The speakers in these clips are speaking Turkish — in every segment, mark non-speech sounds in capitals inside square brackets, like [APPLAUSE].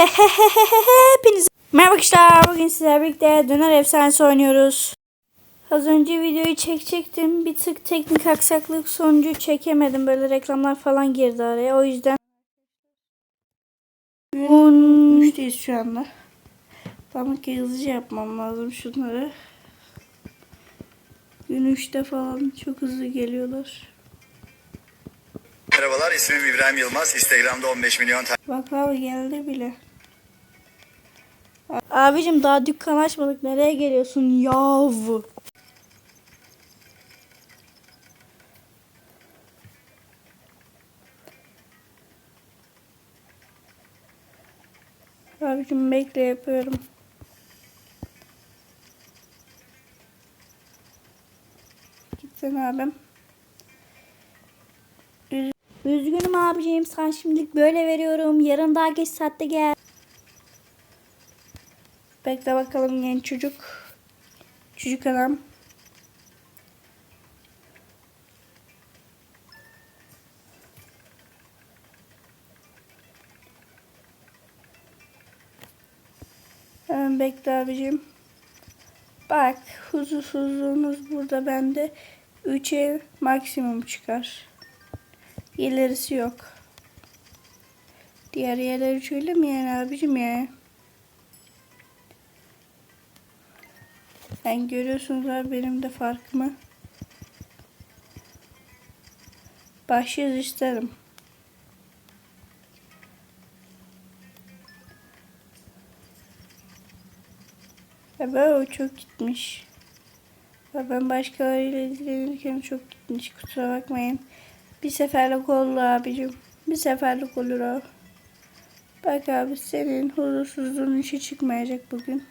[LAUGHS] Hepinize merhaba arkadaşlar. Bugün sizlerle birlikte döner efsanesi oynuyoruz. Az önce videoyu çekecektim. Bir tık teknik aksaklık sonucu çekemedim. Böyle reklamlar falan girdi araya. O yüzden On... 3'teyiz şu anda. Tamam ki hızlıca yapmam lazım şunları. Gün 3'te falan çok hızlı geliyorlar. Merhabalar ismim İbrahim Yılmaz. Instagram'da 15 milyon Bak abi geldi bile. Abicim daha dükkan açmadık. Nereye geliyorsun yav? Abicim bekle yapıyorum. Gitsin abim. Üzgünüm abicim. Sen şimdilik böyle veriyorum. Yarın daha geç saatte gel. Bekle bakalım genç çocuk. Çocuk adam. Hemen bekle abicim. Bak huzursuzluğunuz burada bende 3'e maksimum çıkar. İlerisi yok. Diğer yerler şöyle mi yani abicim ya? Yani görüyorsunuz abi benim de farkımı. Başlıyoruz isterim. Ben o çok gitmiş. Ya ben başkalarıyla ilgilenirken çok gitmiş. Kusura bakmayın. Bir seferlik oldu abicim. Bir seferlik olur o. Bak abi senin huzursuzluğun işe çıkmayacak bugün.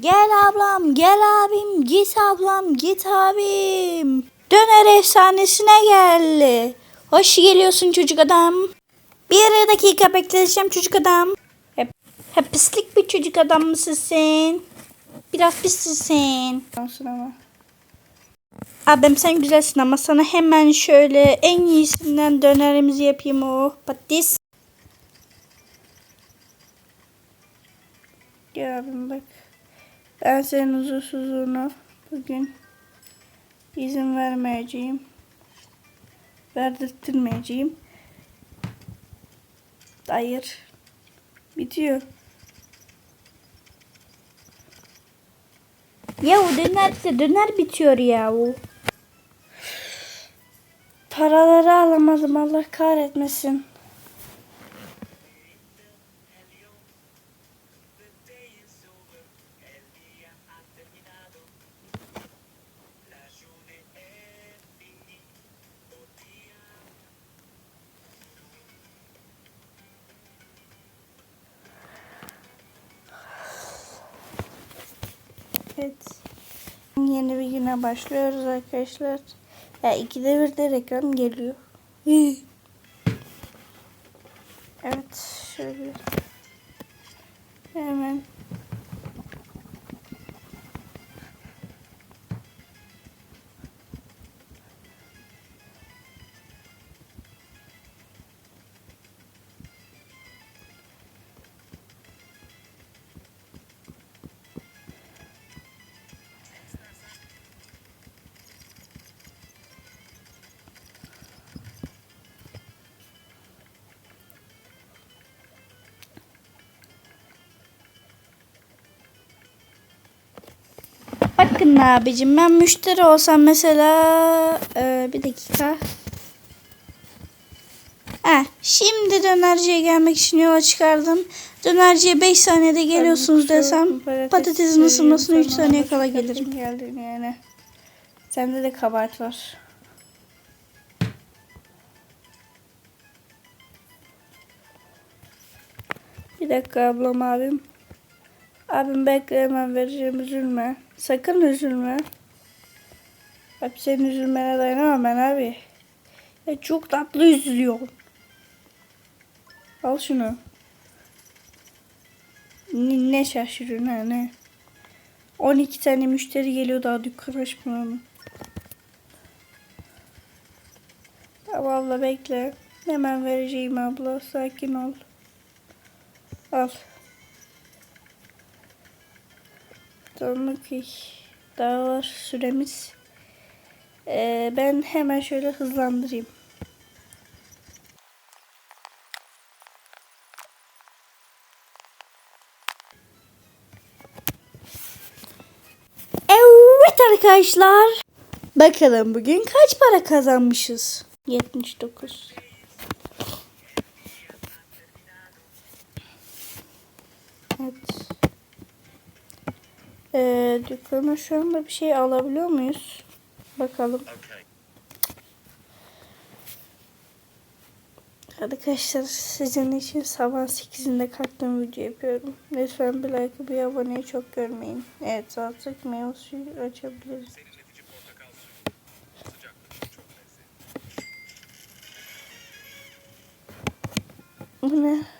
Gel ablam, gel abim, git ablam, git abim. Döner efsanesine geldi. Hoş geliyorsun çocuk adam. Bir dakika bekleteceğim çocuk adam. Hep, hep pislik bir çocuk adam mısın sen? Biraz pissin. Ama. Abim sen güzelsin ama sana hemen şöyle en iyisinden dönerimizi yapayım o patates. Gel abim bak. Ben senin huzursuzluğuna bugün izin vermeyeceğim. Verdirttirmeyeceğim. Hayır. Bitiyor. Ya o döner bitiyor ya o. Paraları alamadım Allah kahretmesin. Evet. Yeni bir güne başlıyoruz arkadaşlar. Ya ikide bir de reklam geliyor. evet şöyle. Bakın abicim ben müşteri olsam mesela e, bir dakika. Heh, şimdi dönerciye gelmek için yola çıkardım. Dönerciye 5 saniyede geliyorsunuz desem patatesin ısınmasına 3 saniye kala gelirim. Geldim yani. Sende de kabahat var. Bir dakika ablam abim. Abim bekle hemen vereceğim üzülme. Sakın üzülme. Hep senin üzülmene dayanamam ben abi. Ya çok tatlı üzülüyor. Al şunu. Ne, ne şaşırıyorsun ha ne? 12 tane müşteri geliyor daha dükkan açmıyor Tamam abla bekle. Hemen vereceğim abla. Sakin ol. Al. Tamam okey. Daha var süremiz. Ee, ben hemen şöyle hızlandırayım. Evet arkadaşlar. Bakalım bugün kaç para kazanmışız? 79. Evet. Ee, dükkana şu anda bir şey alabiliyor muyuz? Bakalım. Arkadaşlar sizin için sabah 8'inde kalktığım video yapıyorum. Lütfen bir like bir aboneyi çok görmeyin. Evet artık meyve suyu açabiliriz. Bu ne?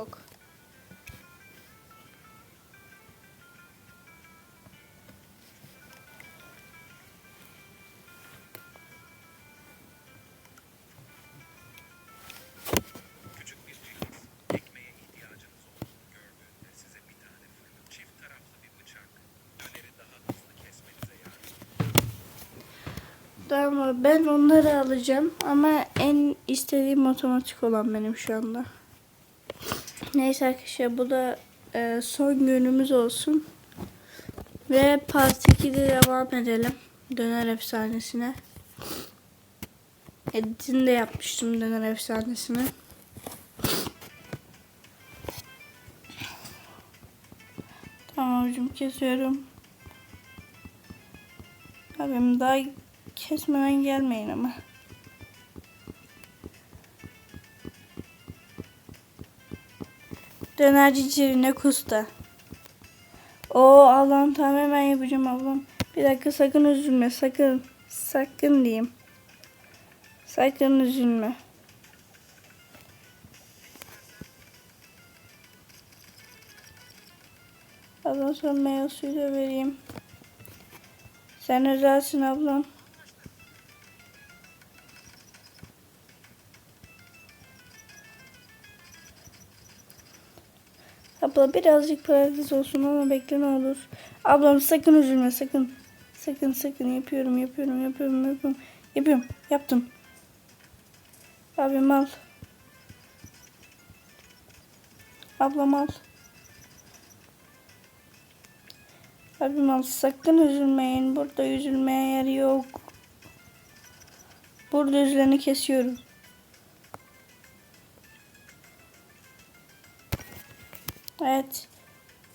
Yardımcı Tamam ben onları alacağım ama en istediğim otomatik olan benim şu anda. Neyse arkadaşlar bu da e, son günümüz olsun. Ve part 2'de devam edelim. Döner efsanesine. Editini de yapmıştım döner efsanesine. Tamam hocam kesiyorum. Abim daha kesmeden gelmeyin ama. Dönerci Cirine Kusta. O Allah'ım tamam hemen yapacağım ablam. Bir dakika sakın üzülme sakın. Sakın diyeyim. Sakın üzülme. Ablam sana meyve suyu da vereyim. Sen özelsin ablam. Abla birazcık parantez olsun ama bekle ne olur. Ablam sakın üzülme sakın. Sakın sakın yapıyorum yapıyorum yapıyorum yapıyorum. Yapıyorum yaptım. Abim al. Ablam al. Abim al sakın üzülmeyin. Burada üzülmeye yer yok. Burada üzüleni kesiyorum. Evet.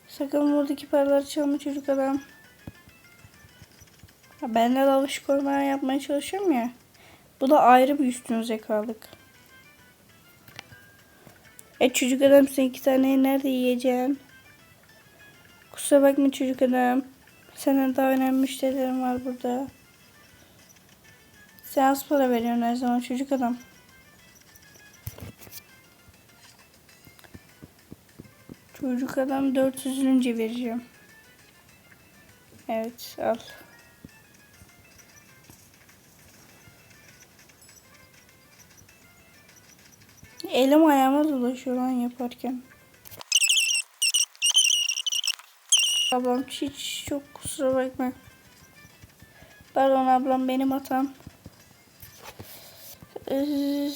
Sakın buradaki paraları çalma çocuk adam. Ben de alışık olmayan yapmaya çalışıyorum ya. Bu da ayrı bir üstün zekalık. E çocuk adam sen iki taneyi nerede yiyeceksin? Kusura bakma çocuk adam. Senden daha önemli müşterilerim var burada. Sen az para veriyorsun her zaman çocuk adam. Çocuk adam 400 önce vereceğim. Evet al. Elim ayağıma dolaşıyor lan yaparken. Ablam hiç çok kusura bakma. Pardon ablam benim hatam. Ee,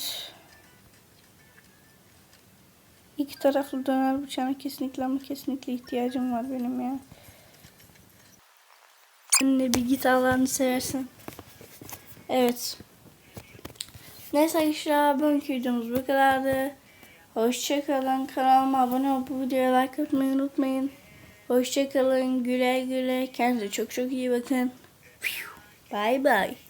İki taraflı döner bıçağına kesinlikle ama kesinlikle ihtiyacım var benim ya. Sen de bir git Allah'ını seversen. Evet. Neyse arkadaşlar bugünkü videomuz bu kadardı. Hoşçakalın. Kanalıma abone olup bu videoya like atmayı unutmayın. Hoşçakalın. Güle güle. Kendinize çok çok iyi bakın. Bye bye.